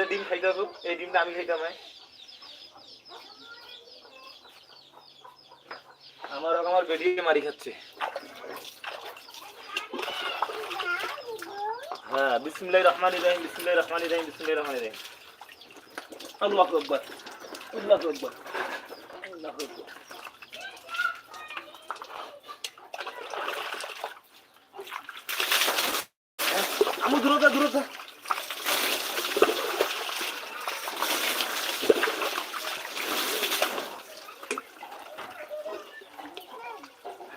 যে ডিম খাইতে আসো এই ডিমটা আমি খাইতাম হ্যাঁ আমার রকম আমার বেরিয়ে মারি খাচ্ছে। হ্যাঁ বিসমিল্লাহির রহমানির রহিম, বিসমিল্লাহির রহমানির রহিম, বিসমিল্লাহির রহমানির রহিম। আল্লাহু আকবার আল্লাহু আকবার আল্লাহু আকবার। আমু দূরতা দূরতা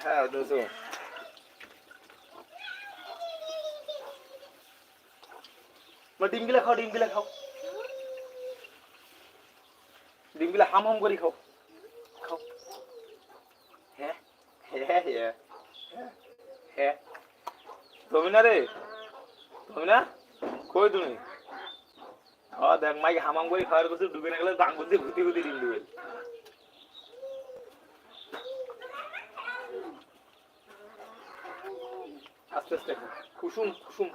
হ্যাঁ দোস্ত মা ডিমগুলা খাও ডিমগুলা খাও। ডিমগুলা হাম হাম করে খাও। খাও। তুমি না রে তুমি না কই তুমি? ও দেখ, মাইকে হামাম করে খাওয়ার করছে ডুবে না গেলে ডাঙ্গুর দিয়ে ঘুতি ঘুতি ডিম ডুবে আস্তে আস্তে। কুসুম কুসুম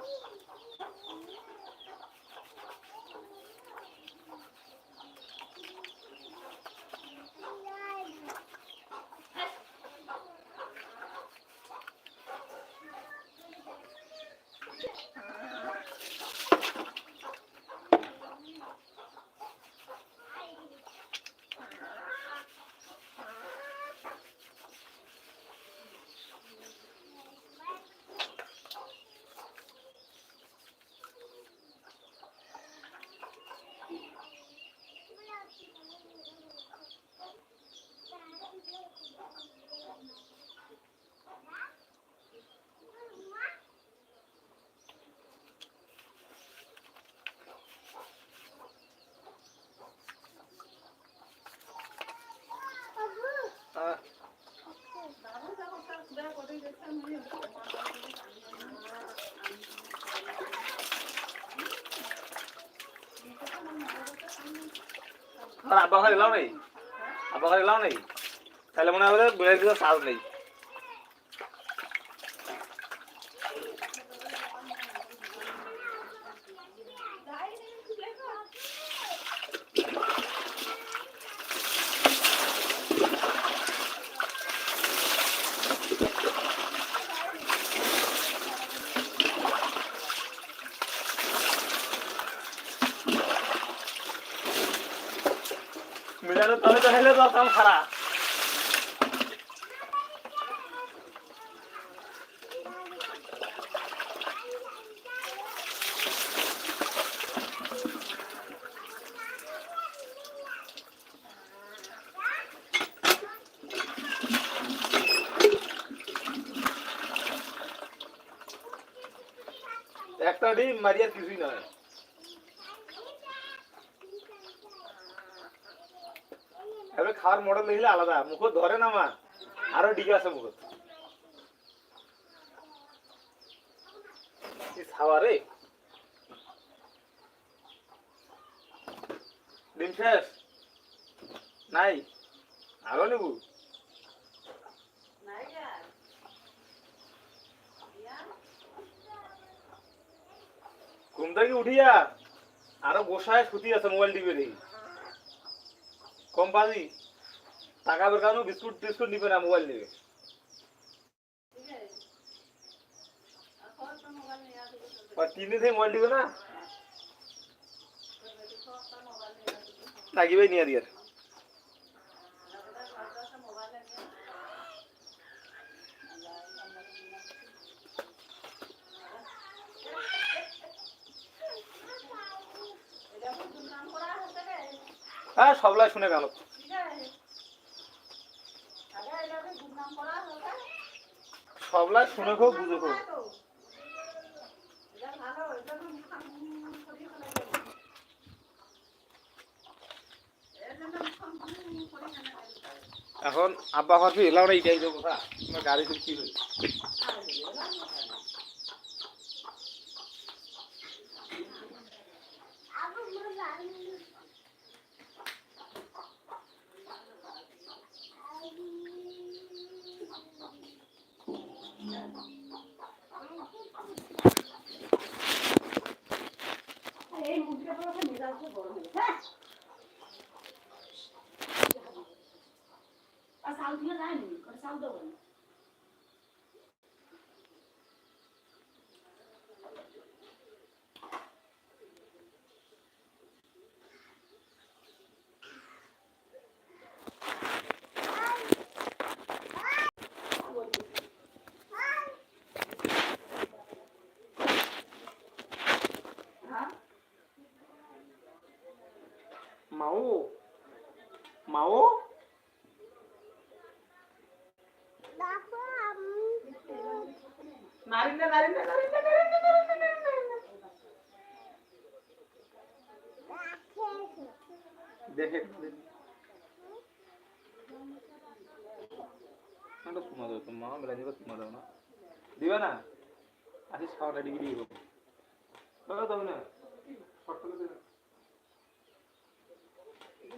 আর আব্বা ঘরে এলাও নেই। আব্বা ঘরে এলাও নেই। তাহলে মনে হবে বুড়ের দিতে সাজ নেই। হেলে কাম খারাপ। একটা ডিম মারিয়ার কিছুই নয়। খাওয়ার মডেল দেখলে আলাদা। মুখ ধরে না মা। আরও ডিগে আছে মুখ খাওয়া রে। ডিম শেষ? নাই? আরও নেবু? ঘুম থেকে উঠিয়া? আরও বসায় সুতি আছে মোবাইল টিপে দেখি কোম্পানি টাকা বের বিস্কুট টিস্কুট নিবে না, মোবাইল নিবে। তিন দিন থেকে মোবাইল হ্যাঁ সবলাই শুনে গেল। সবলাই শুনে খুব বুঝে খুব এখন আব্বা ভাবি এলাও না এইটাই তো কথা। গাড়ি কি হয়েছে এই মুখটা পুরো আসবে বড় হয়ে হ্যাঁ আর চাউল দিয়ে যায়নি ওটা চাউল দেবো না হ্যাঁ মাও মাও নারিন্দা নারিন্দা নারিন্দা নারিন্দা নারিন্দা দেখে একটা তোমা দাও তো মা মেলা দিবা তোমা দাও না দিবা না রেডি গিয়ে দিব দাও দাও না শর্ট করে দিবে নাই আই দিয়ে মারে আলাদা আলাদা বাইরে ভিডিও করার জন্য না না না না হাত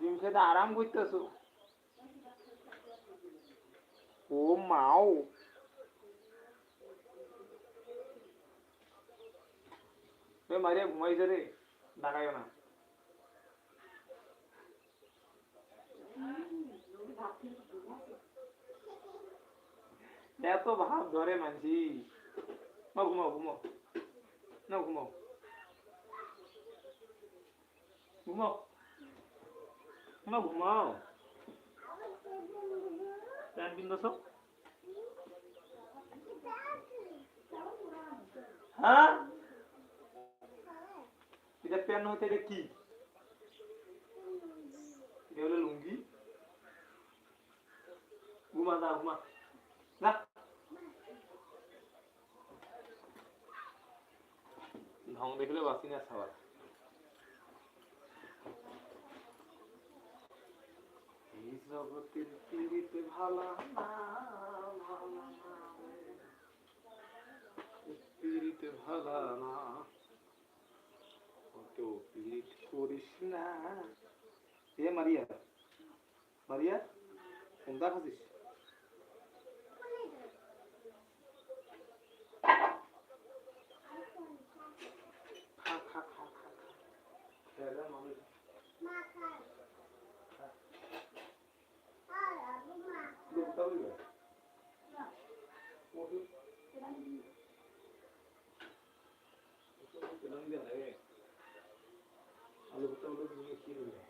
ডিম খেতে আরাম করতেছো ও মাও এ মারিয়া ঘুমাইছে রে ডাকাইও না এত ভাব ধরে মানছি মা ঘুমাও ঘুমাও না ঘুমাও ঘুমাও মা ঘুমাও। প্যান্ট পিন্ধছ হ্যাঁ? এটা প্যান্ট হইতে, এটা কি? এটা হলো লুঙ্গি। ঘুমা, যা, ঘুমা। না ঢং দেখলে বাসি না খাবার এই জগতের পীড়িতে ভালা। পীড়িতে ভালা না অত পীড়িত করিস না এ মারিয়া মারিয়া কোনটা খাচ্ছিস খা খা খা খা খা তেলানি দেন রে আলু ভর্তা বলে তুমি কি করবে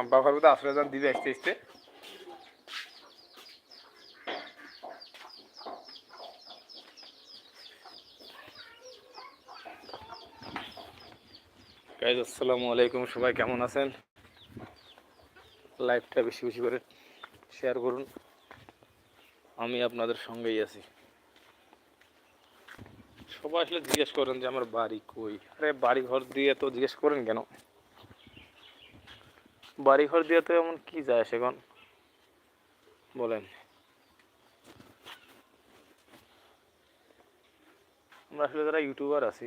আব্বা ঘর তো আশ্রয় যান আসতে আসতে। গাইজ আসসালামু আলাইকুম, সবাই কেমন আছেন? লাইভটা বেশি বেশি করে শেয়ার করুন। আমি আপনাদের সঙ্গেই আছি। সবাই আসলে জিজ্ঞেস করেন যে, আমার বাড়ি কই? আরে বাড়ি ঘর দিয়ে তো জিজ্ঞেস করেন কেন? বাড়ি ঘর দিয়ে তো এমন কি যায় সেখন বলেন। আমরা আসলে যারা ইউটিউবার আছি,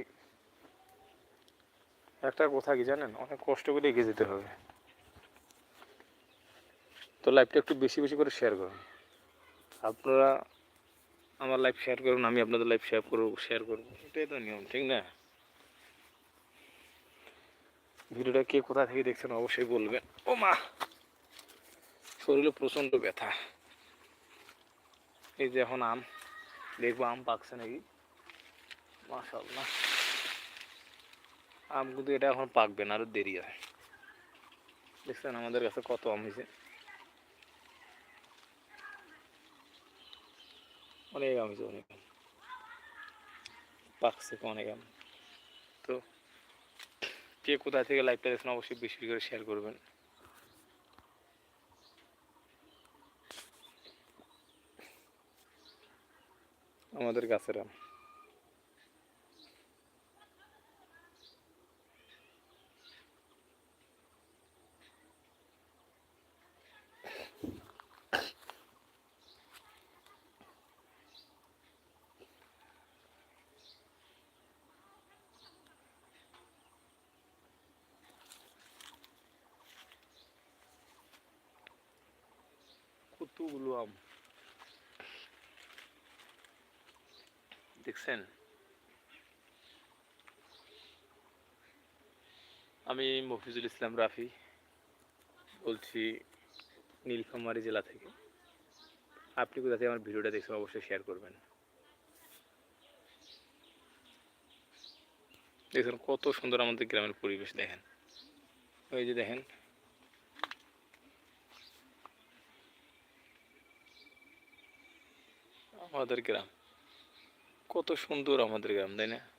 একটা কথা কি জানেন? অনেক কষ্ট করে এগিয়ে যেতে হবে। তো লাইভটা একটু বেশি বেশি করে শেয়ার করুন। আপনারা আমার লাইভ শেয়ার করুন, আমি আপনাদের লাইভ শেয়ার করব শেয়ার করব। এটাই তো নিয়ম, ঠিক না? ভিডিওটা কে কোথা থেকে দেখছেন অবশ্যই বলবেন। ও মা, শরীরে প্রচণ্ড ব্যথা। এই যে এখন আম, দেখব আম পাকছে নাকি? মাশাল্লাহ আম কিন্তু এটা এখন পাকবে না, আরও দেরি আছে দেখছেন আমাদের কাছে কত আম হয়েছে। অনেক আম হয়েছে, অনেক আম। পাকছে অনেক আম। তো কে কোথা থেকে লাইভটা দেখছেন অবশ্যই বেশি করে শেয়ার করবেন। আমাদের গাছের। আম কতগুলো আম দেখছেন আমি মফিজুল ইসলাম রাফি, বলছি নীলফামারী জেলা থেকে। আপনি কোথা থেকে আমার ভিডিওটা দেখছেন অবশ্যই শেয়ার করবেন। দেখছেন কত সুন্দর আমাদের গ্রামের পরিবেশ দেখেন। ওই যে দেখেন আমাদের গ্রাম। কত সুন্দর আমাদের গ্রাম তাই না?